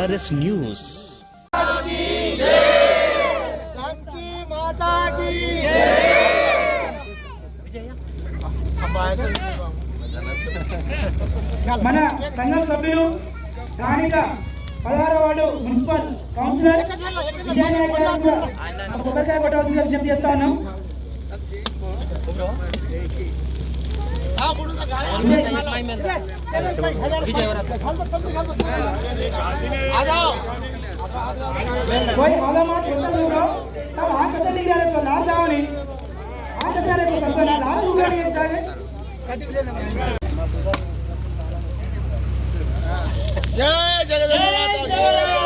TRS news. మన సంఘం సభ్యులు స్థానిక పదహార వార్డు మున్సిపల్ కౌన్సిలర్ విజయనాయక్ కొబ్బరికాయ కొట్టవలసిందిగా విజ్ఞప్తి చేస్తా ఉన్నాం. आ जाओ भाई मला मात बोलता जाऊ राव तब हा कसं निघाले तो ना जाव नाही। हा कसं आले तो संत ना ना उभे नाही एक जागे जय जगन्नाथ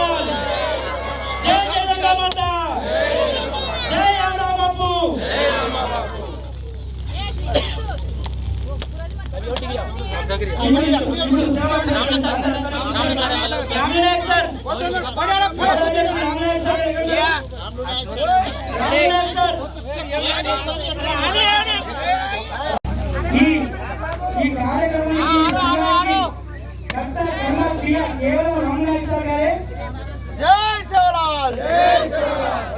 కేవలం రామనాథ్ గారే జై సేవలాల్ జై సేవలాల్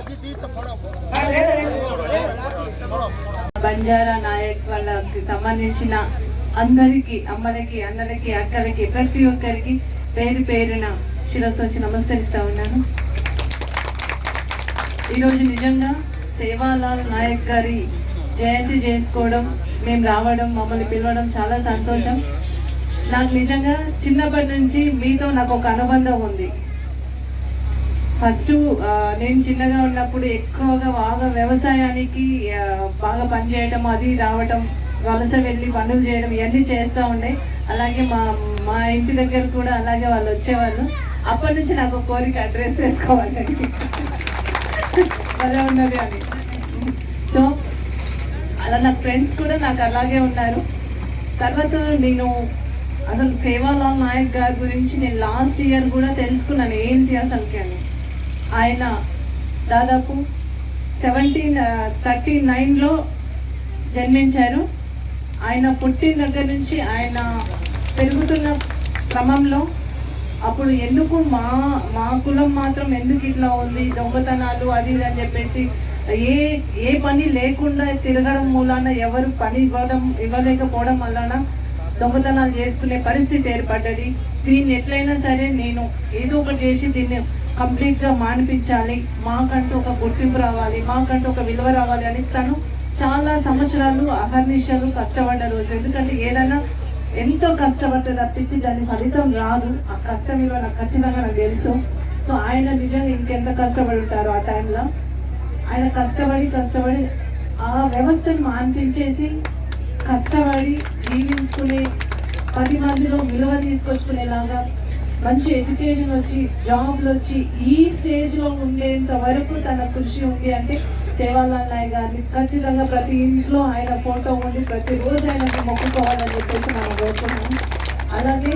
బంజారా నాయక్ వాళ్ళకి సంబంధించిన అందరికి అమ్మలకి అన్నలకి అక్కలకి ప్రతి ఒక్కరికి పేరు పేరున శిరస్సు వచ్చి నమస్కరిస్తా ఉన్నాను. ఈరోజు నిజంగా సేవాలాల్ నాయక్ గారి జయంతి చేసుకోవడం మేము రావడం మమ్మల్ని పిలవడం చాలా సంతోషం. నాకు నిజంగా చిన్నప్పటి నుంచి మీతో నాకు ఒక అనుబంధం ఉంది. ఫస్ట్ నేను చిన్నగా ఉన్నప్పుడు ఎక్కువగా బాగా వ్యవసాయానికి బాగా పనిచేయడం అది రావటం వలస వెళ్ళి పనులు చేయడం ఇవన్నీ చేస్తూ ఉండే. అలాగే మా మా ఇంటి దగ్గర కూడా అలాగే వాళ్ళు వచ్చేవాళ్ళు. అప్పటి నుంచి నాకు కోరిక అడ్రస్ వేసుకోవాలి అలా ఉన్నది అని సో అలా నా ఫ్రెండ్స్ కూడా నాకు అలాగే ఉన్నారు. తర్వాత నేను అసలు సేవాలాల్ నాయక్ గారి గురించి నేను లాస్ట్ ఇయర్ కూడా తెలుసుకున్నాను ఏంటి అసలుకి అని. ఆయన దాదాపు సెవెంటీన్ థర్టీ నైన్లో జన్మించారు. ఆయన పుట్టిన దగ్గర నుంచి ఆయన పెరుగుతున్న క్రమంలో అప్పుడు ఎందుకు మా మా కులం మాత్రం ఎందుకు ఇట్లా ఉంది? దొంగతనాలు అది ఇది అని చెప్పేసి ఏ ఏ పని లేకుండా తిరగడం మూలాన ఎవరు పని ఇవ్వడం ఇవ్వలేకపోవడం వలన దొంగతనాలు చేసుకునే పరిస్థితి ఏర్పడ్డది. దీన్ని ఎట్లయినా సరే నేను ఏదో ఒకటి చేసి దీన్ని కంప్లీట్గా మానిపించాలి. మాకంటూ ఒక గుర్తింపు రావాలి మాకంటూ ఒక విలువ రావాలి అని తను చాలా సంవత్సరాలు అహర్నిశలు కష్టపడ్డ రోజు ఎందుకంటే ఏదైనా ఎంతో కష్టపడితే తప్పించి దాని ఫలితం రాదు. ఆ కష్టం విలువ నాకు ఖచ్చితంగా నాకు తెలుసు. సో ఆయన నిజంగా ఇంకెంత కష్టపడి ఉంటారు ఆ టైంలో. ఆయన కష్టపడి కష్టపడి ఆ వ్యవస్థను మాన్పించేసి కష్టపడి జీవించుకునే పది మందిలో విలువ తీసుకొచ్చుకునేలాగా మంచి ఎడ్యుకేషన్ వచ్చి జాబ్లు వచ్చి ఈ స్టేజ్లో ఉండేంత వరకు తన కృషి ఉంది అంటే సేవాలాల్ నాయక్ గారిని ఖచ్చితంగా ప్రతి ఇంట్లో ఆయన ఫోటో ఉండి ప్రతిరోజు ఆయనకి మొక్కుకోవాలని చెప్పేసి మనం కోరుకున్నాం అలాగే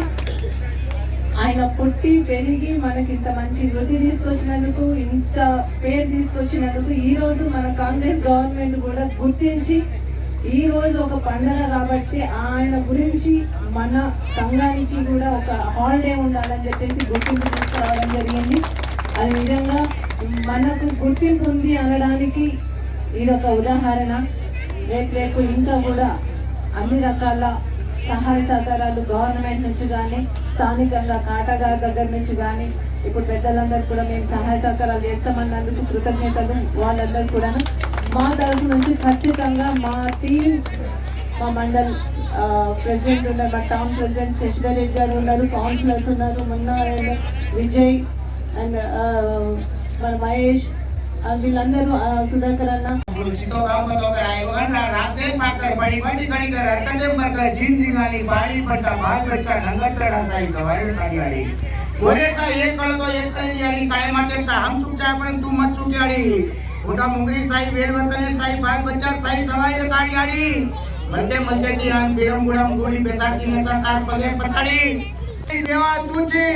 ఆయన పుట్టి పెరిగి మనకి ఇంత మంచి వృద్ధి తీసుకొచ్చినందుకు ఇంత పేరు తీసుకొచ్చినందుకు ఈ రోజు మన కాంగ్రెస్ గవర్నమెంట్ కూడా గుర్తించి ఈ రోజు ఒక పండగ కాబట్టి ఆయన గురించి మన సంఘానికి కూడా ఒక హాలిడే ఉండాలని చెప్పేసి గుర్తింపు తీసుకురావడం జరిగింది. అది నిజంగా మనకు గుర్తింపు ఉంది అనడానికి ఇది ఒక ఉదాహరణ. రేపు రేపు ఇంకా కూడా అన్ని రకాల సహాయ సహకారాలు గవర్నమెంట్ నుంచి కానీ స్థానికంగా కాటగారి దగ్గర నుంచి కానీ ఇప్పుడు పెద్దలందరూ కూడా మేము సహాయ సహకారాలు చేస్తామన్నందుకు కృతజ్ఞతలు వాళ్ళందరూ కూడా మా తరఫు నుంచి ఖచ్చితంగా మా టీం మా మండల్ ప్రెసిడెంట్ ఉన్నారు మా టౌన్ ప్రెసిడెంట్ శశిధర్ రెడ్డి గారు ఉన్నారు కౌన్సిలర్స్ ఉన్నారు మున్నా విజయ్ అండ్ మన మహేష్ ఆ, వీళ్ళందరూ ఆ, సుధాకర్ అన్న चितो काम तो कर आए वन रास्ते में कर बड़ी बड़ी कड़ी कर हरकते पर कर जिंदगी वाली बाड़ी पट्टा बाल बच्चा नंगतड़ा साई सवाई काढी आली गोरेचा एक कळ तो एक कळी आली काय मातेचा हम चुकच्या पण तू मत चुकी आली मोठा मुंगरी साई वेलवतने साई बाल बच्चा साई सवाई काढी आली म्हणते म्हणते ती आन बिरम गुडम गोडी बेसाती नचा कार पगे पछाडी देवा तुझी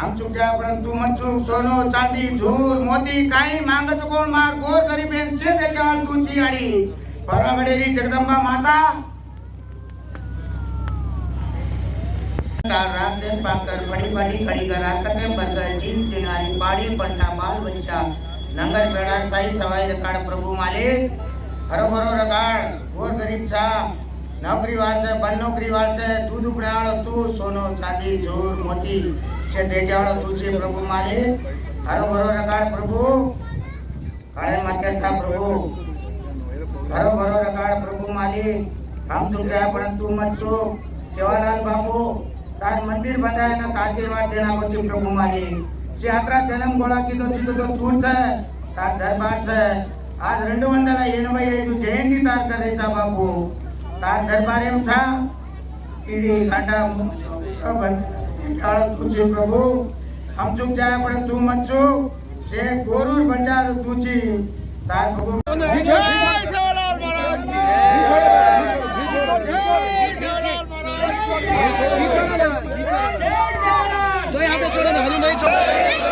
આમ છું ક્યાં પરંતુ મન છું સોનો, ચાંદી ઝૂર મોતી, કાઈ માંગ છો કોણ માર ગોર કરી બેન છે તે ક્યાં તું ચિયાડી પરાવડેલી જગદંબા માતા પ્રભુ માલે હરો હરો રકાડ ગોર ગરીબ છા. નોકરી વાળશે બનોકરી વાળશે તું દુકડાવાળો તું સોનો ચાંદી જોર મોતી છે દેજાવાળો તું છે પ્રભુ માલિક. હરો ભરો રગાડ પ્રભુ. કાળે માર્કેટ સા પ્રભુ. હરો ભરો રગાડ પ્રભુ માલિક. हम चुप गया तू मत तो सेवालाल बाबू तार मंदिर बनाए ना आशीर्वाद देना को चिप प्रभु मारी से आत्रा जन्म गोळा की तो चित तो तूर छ तार दरबार छ आज रेंडु वंदना येन भाई तू जयंती तार करेचा તાર દરબાર એમ થા કીડી કાંડા ટાળતું છે પ્રભુ. હમચુક જાય પણ તું મચુક છે ગોરુર બંજાર તું તાર પ્રભુ. જય હાથે છોડે હરી નહીં છોડે.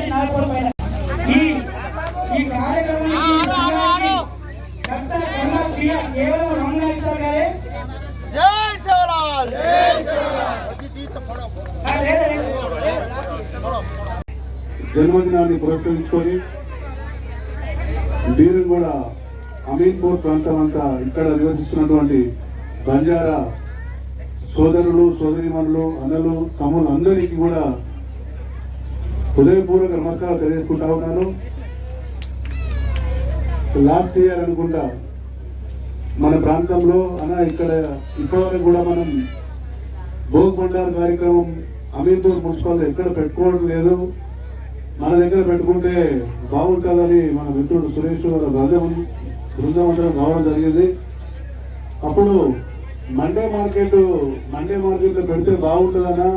జన్మదినాన్ని పురస్కరించుకొని కూడా అమీన్పూర్ ప్రాంతం అంతా ఇక్కడ నివసిస్తున్నటువంటి బంజారా సోదరులు సోదరిమణులు అన్నలు తమ్ములు అందరికీ కూడా హృదయపూర్వక నమస్కారాలు తెలియజేసుకుంటా ఉన్నాను. లాస్ట్ ఇయర్ అనుకుంటా మన ప్రాంతంలో అన్న ఇక్కడ ఇప్పటివరకు కూడా మనం భోగ్ బండార్ కార్యక్రమం అమీర్పూర్ మున్సిపాలిటీ ఎక్కడ పెట్టుకోవడం లేదు. మన దగ్గర పెట్టుకుంటే బాగుంటుందని మన మిత్రుడు సురేష్ వాళ్ళ బృందం బృందం రావడం జరిగింది. అప్పుడు మండే మార్కెట్ మండే మార్కెట్లో పెడితే బాగుంటుందన్నా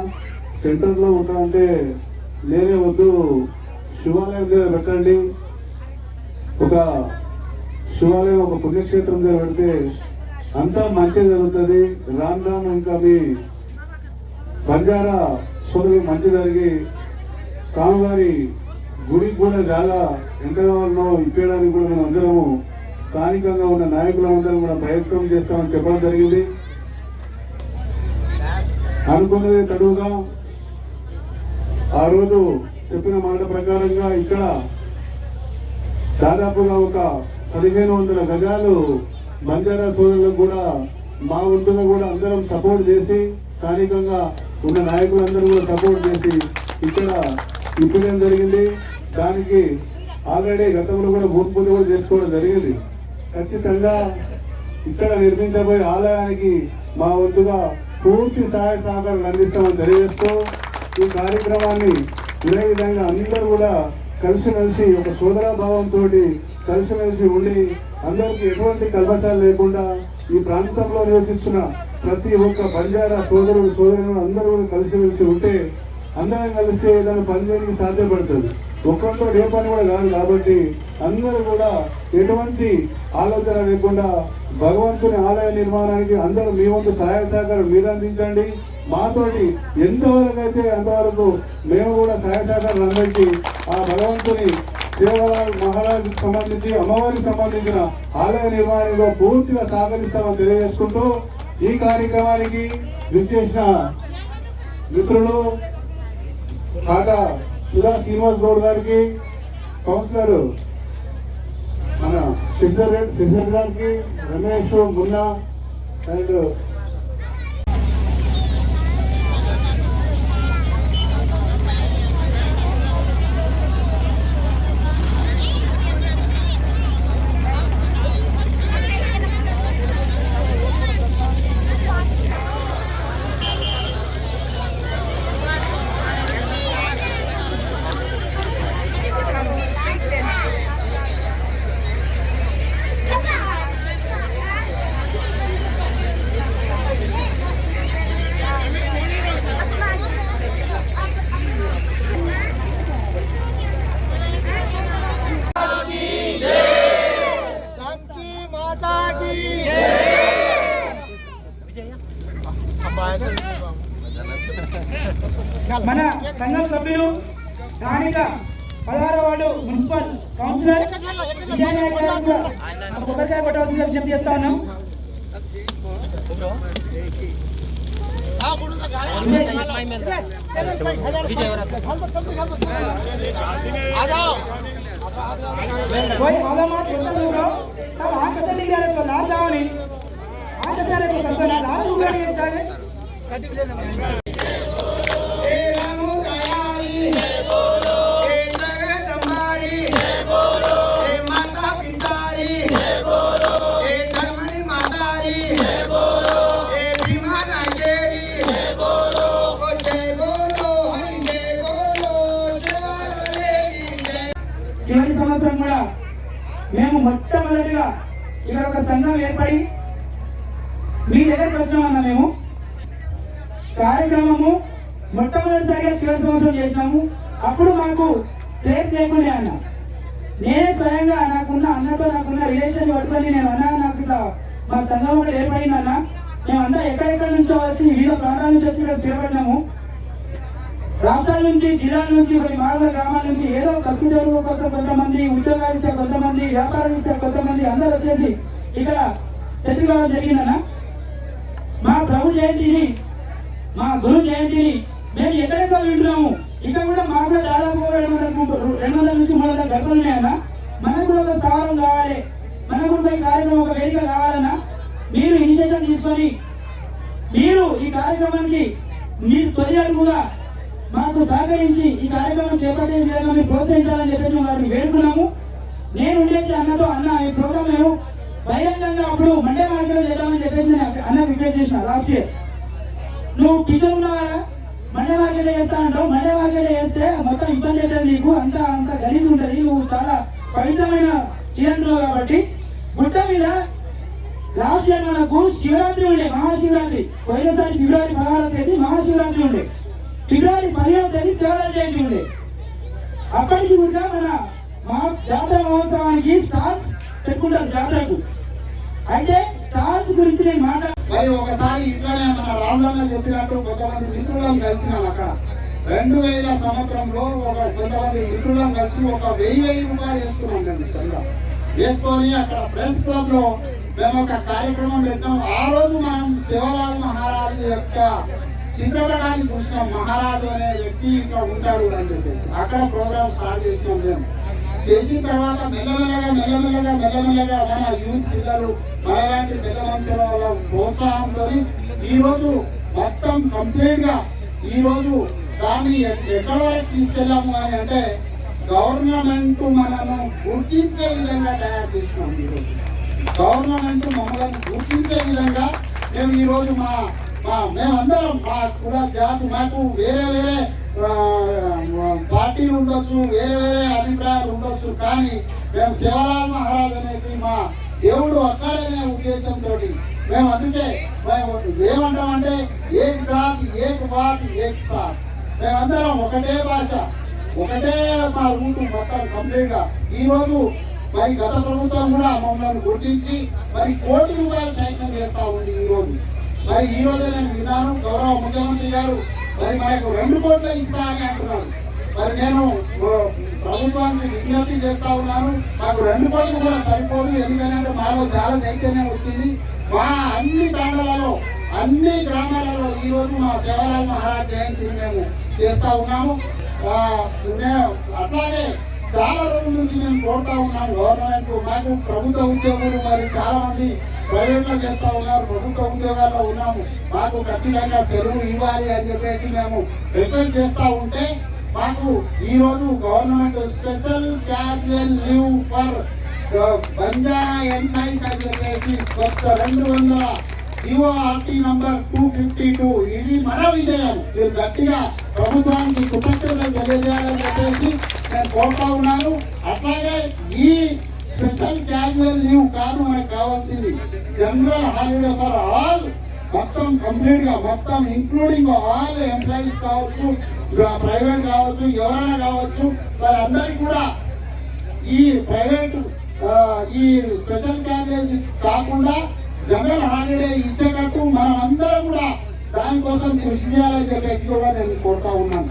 సెంటర్లో ఉంటామంటే నేనే వద్దు శివాలయం దగ్గర పెట్టండి. ఒక శివాలయం ఒక పుణ్యక్షేత్రం దగ్గర పెడితే అంతా మంచి జరుగుతుంది. రాను రాను ఇంకా మీ బంజారా సోదరు మంచి జరిగి స్వామివారి గుడికి కూడా చాలా ఎంతగానో కావాలనో ఇప్పేయడానికి కూడా మేము అందరము స్థానికంగా ఉన్న నాయకులందరం కూడా ప్రయత్నం చేస్తామని చెప్పడం జరిగింది. అనుకున్నది తడువుగా ఆ రోజు చెప్పిన మాట ప్రకారంగా ఇక్కడ దాదాపుగా ఒక పదిహేను వందల గజాలు బంజారా సోదరులకు కూడా మా వంతుగా కూడా అందరం సపోర్ట్ చేసి స్థానికంగా ఉన్న నాయకులందరూ కూడా సపోర్ట్ చేసి ఇక్కడ ఇప్పడం జరిగింది? దానికి ఆల్రెడీ గతంలో కూడా భూమి పూజ కూడా చేసుకోవడం జరిగింది. ఖచ్చితంగా ఇక్కడ నిర్మించబోయే ఆలయానికి మా వంతుగా పూర్తి సహాయ సహకారాలు అందిస్తామని తెలియజేస్తూ ఈ కార్యక్రమాన్ని ఇదే విధంగా అందరూ కూడా కలిసిమెలిసి ఒక సోదర భావంతో కలిసిమెలిసి ఉండి అందరికీ ఎటువంటి కల్మశాలు లేకుండా ఈ ప్రాంతంలో నివసిస్తున్న ప్రతి ఒక్క బంజారా సోదరులు సోదరులు అందరూ కూడా కలిసిమెలిసి ఉంటే అందరం కలిసి ఏదైనా పని చేయడానికి సాధ్యపడుతుంది. ఒక్కరితో ఏ పని కూడా కాదు కాబట్టి అందరూ కూడా ఎటువంటి ఆలోచన లేకుండా భగవంతుని ఆలయ నిర్మాణానికి అందరూ మీ వంతు సహాయ సహకారం మీరు అందించండి. మాతోటి ఎంతవరకు అయితే అంతవరకు మేము కూడా సహాయ సహకారం అందించి ఆ భగవంతుని సేవలాల్ మహారాజు సంబంధించి అమ్మవారికి సంబంధించిన ఆలయ నిర్మాణంలో పూర్తిగా సహకరిస్తామని తెలియజేసుకుంటూ ఈ కార్యక్రమానికి విచ్చేసిన మిత్రులు కాటా సుధా శ్రీనివాస్ గౌడ్ గారికి కౌన్సిలర్ మన శశిధర్ రెడ్డి శశిధర్ గారికి రమేష్ మున్నా అండ్ స్థానిక పదహారవ వార్డు మున్సిపల్ కౌన్సిలర్ విజయనాయక్ గారు కూడా ఒక కొబ్బరికాయ కొట్టవలసిందిగా విజ్ఞప్తి చేస్తా ఉన్నాం कोई आलामत होता है ब्रो तब आंख से नहीं रहे तो लाल जाओ नहीं आंख से रहे तो सबको लाल लाल हुआ नहीं जाए હે ఇక్కడ ఒక సంఘం ఏర్పడి మీ దగ్గరికి వచ్చినామన్నా మేము. కార్యక్రమము మొట్టమొదటిసారిగా చివరి సంవత్సరం చేసినాము. అప్పుడు మాకు ప్లేస్ లేకుండా అన్న. నేనే స్వయంగా నాకున్న అన్నతో నాకున్న రిలేషన్ పట్టుకొని నేను అన్న నాకు ఇట్లా మా సంఘం కూడా ఏర్పడిందన్న. మేమంతా ఎక్కడెక్కడ నుంచో వచ్చి వివిధ ప్రాంతాల నుంచి వచ్చి ఇక్కడ స్థిరపడినాము. రాష్ట్రాల నుంచి జిల్లాల నుంచి కొన్ని మారుమూల గ్రామాల నుంచి ఏదో కంప్యూటర్ కోసం కొంతమంది ఉద్యోగాలు కొంతమంది వ్యాపారం కొంతమంది అందరూ వచ్చేసి ఇక్కడ సెటిల్ కావడం జరిగిందన్న. మా ప్రభు జయంతిని మా గురు జయంతిని మేము ఎక్కడెక్కడ వింటున్నాము? ఇక్కడ కూడా మాకు కూడా దాదాపు రెండు వందల రెండు వందల నుంచి మూడు వందల గడపలు ఉన్నాయన్న. మనకు కూడా ఒక స్థావరం కావాలి. మనకు కూడా ఈ కార్యక్రమం ఒక వేదిక కావాలన్నా. మీరు ఇనిషియేషన్ తీసుకొని మీరు ఈ కార్యక్రమానికి మీరు తొలి అడుగుగా మాకు సహకరించి ఈ కార్యక్రమం చేపట్టే విధంగా మీరు ప్రోత్సహించాలని చెప్పేసి వారిని వేడుకున్నాము. నేను ఉండేసి అన్నతో అన్న ఈ ప్రోగ్రామ్ మేము బహిరంగంగా అప్పుడు మండే మార్కెట్లో చేద్దామని చెప్పేసి నేను అన్న రిక్వెస్ట్ చేసిన లాస్ట్ ఇయర్ నువ్వు టీచర్ ఉన్నావా మండే మార్కెట్ చేస్తా అంటావు. మండే మార్కెట్ చేస్తే మొత్తం ఇబ్బంది అవుతుంది నీకు. అంత అంత గలీజ్ ఉంటుంది. నువ్వు చాలా పవిత్రమైన ఇదంటున్నావు కాబట్టి. గుట్ట మీద లాస్ట్ ఇయర్ మనకు శివరాత్రి ఉండే మహాశివరాత్రి. పోయినసారి ఫిబ్రవరి పదహారవ తేదీ మహాశివరాత్రి ఉండే. ఫిబ్రవరి పదిహేను తేదీ శివరాత్రి జయంతి ఉంది. అప్పటికి కూడా మన మా జాతర మహోత్సవానికి స్టార్స్ పెట్టుకుంటారు జాతరకు. అయితే స్టార్స్ గురించి నేను మాట్లాడ మరి ఒకసారి ఇట్లానే మన రామలన్న చెప్పినట్టు కొంతమంది మిత్రులను కలిసినాం అక్కడ. రెండు వేల సంవత్సరంలో ఒక కొంతమంది మిత్రులను కలిసి ఒక వెయ్యి వెయ్యి రూపాయలు వేసుకున్నాం మేము చందా వేసుకొని అక్కడ ప్రెస్ క్లబ్లో మేము ఒక కార్యక్రమం పెట్టినాం. ఆ రోజు మనం శివలాల్ మహారాజు యొక్క చిత్రపటాన్ని చూసిన మహారాజు అనే వ్యక్తి ఇంకా ఉంటాడు అని చెప్పేసి అక్కడ ప్రోగ్రామ్ స్టార్ట్ చేసినాం మేము. చేసిన తర్వాత మెల్లమెల్లగా మెల్లమెల్లగా మెల్లమెల్లగా మన యూత్ పిల్లలు మనలాంటి పెద్ద మనుషుల వాళ్ళ ప్రోత్సాహంతో ఈరోజు మొత్తం కంప్లీట్గా ఈ దాన్ని ఎక్కడ వరకు తీసుకెళ్ళాము అని అంటే గవర్నమెంట్ మనను గుర్తించే విధంగా తయారు చేసినాం ఈరోజు గవర్నమెంట్ మమ్మల్ని గుర్తించే విధంగా మేము ఈరోజు మా మేమందరం మా కూడా జాతి మాకు వేరే వేరే పార్టీలు ఉండొచ్చు వేరే వేరే అభిప్రాయాలు ఉండొచ్చు కానీ మేము శివలాల్ మహారాజ్ అనేది మా దేవుడు అక్కడనే ఉద్దేశంతో మేము అందుకే మేము ఏమంటామంటే ఏక్ జాతి ఏక్ బాత్ ఏక్ సాత్. మేమందరం ఒకటే భాష ఒకటే మా రూటు మొత్తం కంప్లీట్ ఈరోజు మరి గత ప్రభుత్వం కూడా మమ్మల్ని గుర్తించి మరి కోటి రూపాయలు శాంక్షన్ చేస్తూ ఉంది ఈరోజు మరి ఈ రోజు నేను విన్నాను గౌరవ ముఖ్యమంత్రి గారు మరి మనకు రెండు కోట్ల ఇస్తా అని అంటున్నారు మరి నేను ప్రభుత్వానికి విజ్ఞప్తి చేస్తా ఉన్నాను నాకు రెండు కోట్లు కూడా సరిపోదు ఎందుకంటే మాలో చాలా చైతన్యం వచ్చింది. మా అన్ని తండలలో అన్ని గ్రామాలలో ఈ రోజు మా శివలాల్ మహారాజ్ జయంతిని మేము చేస్తా ఉన్నాము. అట్లాగే చాలా రోజుల నుంచి మేము కోరుతా ఉన్నాం గవర్నమెంట్ మాకు ప్రభుత్వ ఉద్యోగులు మరి చాలా మంది ప్రైవేట్లో చేస్తా ఉన్నారు ప్రభుత్వ ఉద్యోగాల్లో ఉన్నాము. మాకు ఖచ్చితంగా సెలవు ఇవ్వాలి అని చెప్పేసి మేము రిక్వెస్ట్ చేస్తూ ఉంటే మాకు ఈరోజు government special casual leave for Banjara employees అని చెప్పేసి కొత్త రెండు వందల GO RT number two fifty two. ఇది మన విజయం. మీరు గట్టిగా ప్రభుత్వానికి కృతజ్ఞతలు తెలియజేయాలని చెప్పేసి నేను కోరుతా ఉన్నాను. అట్లాగే ఈ స్పెషల్ క్యాజువల్ లీవ్ కాదు మనకు కావాల్సింది. General holiday for all. మొత్తం కంప్లీట్గా మొత్తం ఇంక్లూడింగ్ ఆల్ ఎంప్లాయీస్ కావచ్చు ప్రైవేట్ కావచ్చు ఎవరైనా కావచ్చు వారందరికీ కూడా ఈ ప్రైవేట్ ఈ స్పెషల్ క్యాబేజ్ కాకుండా జనరల్ హాలిడే ఇచ్చేటట్టు మనందరం కూడా దానికోసం కృషి చేయాలని చెప్పేసి కూడా నేను కోరుతా ఉన్నాను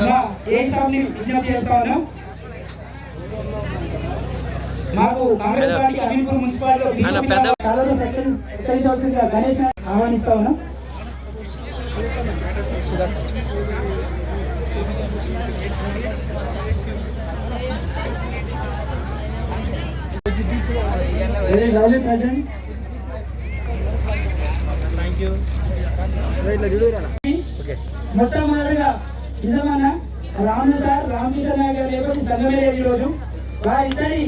మా ఏ సాబ్ని విజ్ఞప్తి చేస్తా ఉన్నాం మాకు కాంగ్రెస్ పార్టీకి అమీన్పూర్ మున్సిపాలిటీలో సెక్షన్ గణేష్ ఆహ్వానిస్తా ఉన్నాం. Very lovely present. మొట్టమొదటిగా నిజమన్నా రాము సార్ రామకృష్ణ గారు లేకపోతే సంఘమే లేదు ఈరోజు. వారిద్దరి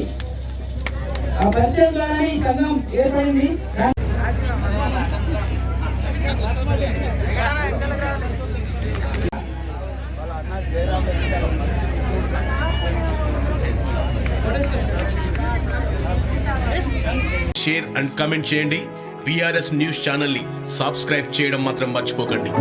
ఆ పరిచయం ద్వారానే ఈ సంఘం ఏర్పడింది. షేర్ అండ్ కమెంట్ చేయండి. పిఆర్ఎస్ న్యూస్ ఛానల్ని సబ్స్క్రైబ్ చేయడం మాత్రం మర్చిపోకండి.